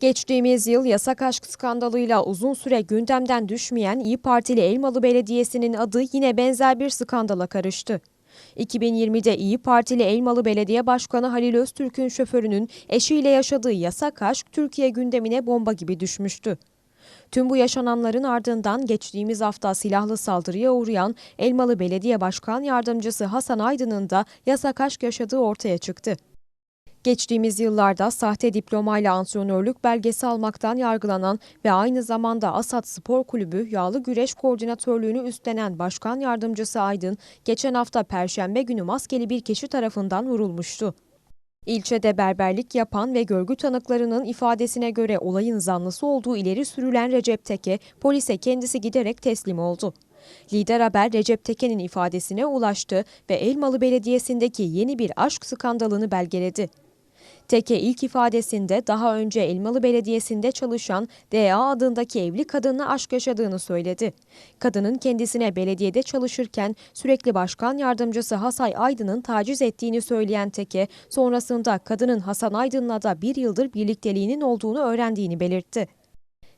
Geçtiğimiz yıl yasak aşk skandalıyla uzun süre gündemden düşmeyen İyi Partili Elmalı Belediyesi'nin adı yine benzer bir skandala karıştı. 2020'de İyi Partili Elmalı Belediye Başkanı Halil Öztürk'ün şoförünün eşiyle yaşadığı yasak aşk Türkiye gündemine bomba gibi düşmüştü. Tüm bu yaşananların ardından geçtiğimiz hafta silahlı saldırıya uğrayan Elmalı Belediye Başkan Yardımcısı Hasan Aydın'ın da yasak aşk yaşadığı ortaya çıktı. Geçtiğimiz yıllarda sahte diplomayla antrenörlük belgesi almaktan yargılanan ve aynı zamanda Asat Spor Kulübü yağlı güreş koordinatörlüğünü üstlenen Başkan Yardımcısı Aydın, geçen hafta Perşembe günü maskeli bir kişi tarafından vurulmuştu. İlçede berberlik yapan ve görgü tanıklarının ifadesine göre olayın zanlısı olduğu ileri sürülen Recep Teke, polise kendisi giderek teslim oldu. Lider Haber Recep Teke'nin ifadesine ulaştı ve Elmalı Belediyesi'ndeki yeni bir aşk skandalını belgeledi. Teke ilk ifadesinde daha önce Elmalı Belediyesi'nde çalışan DA adındaki evli kadınla aşk yaşadığını söyledi. Kadının kendisine belediyede çalışırken sürekli başkan yardımcısı Hasay Aydın'ın taciz ettiğini söyleyen Teke, sonrasında kadının Hasan Aydın'la da bir yıldır birlikteliğinin olduğunu öğrendiğini belirtti.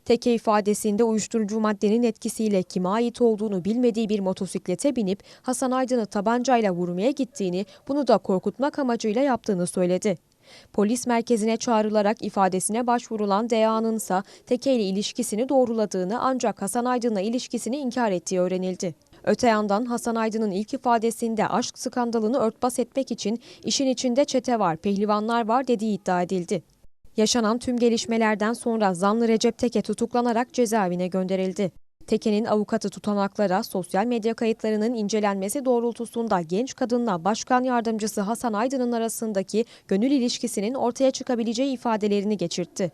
Teke ifadesinde uyuşturucu maddenin etkisiyle kime ait olduğunu bilmediği bir motosiklete binip Hasan Aydın'ı tabancayla vurmaya gittiğini, bunu da korkutmak amacıyla yaptığını söyledi. Polis merkezine çağrılarak ifadesine başvurulan DA'nın ise Teke ile ilişkisini doğruladığını ancak Hasan Aydın'la ilişkisini inkar ettiği öğrenildi. Öte yandan Hasan Aydın'ın ilk ifadesinde aşk skandalını örtbas etmek için işin içinde çete var, pehlivanlar var dediği iddia edildi. Yaşanan tüm gelişmelerden sonra zanlı Recep Teke tutuklanarak cezaevine gönderildi. Teke'nin avukatı tutanaklara sosyal medya kayıtlarının incelenmesi doğrultusunda genç kadınla başkan yardımcısı Hasan Aydın'ın arasındaki gönül ilişkisinin ortaya çıkabileceği ifadelerini geçirtti.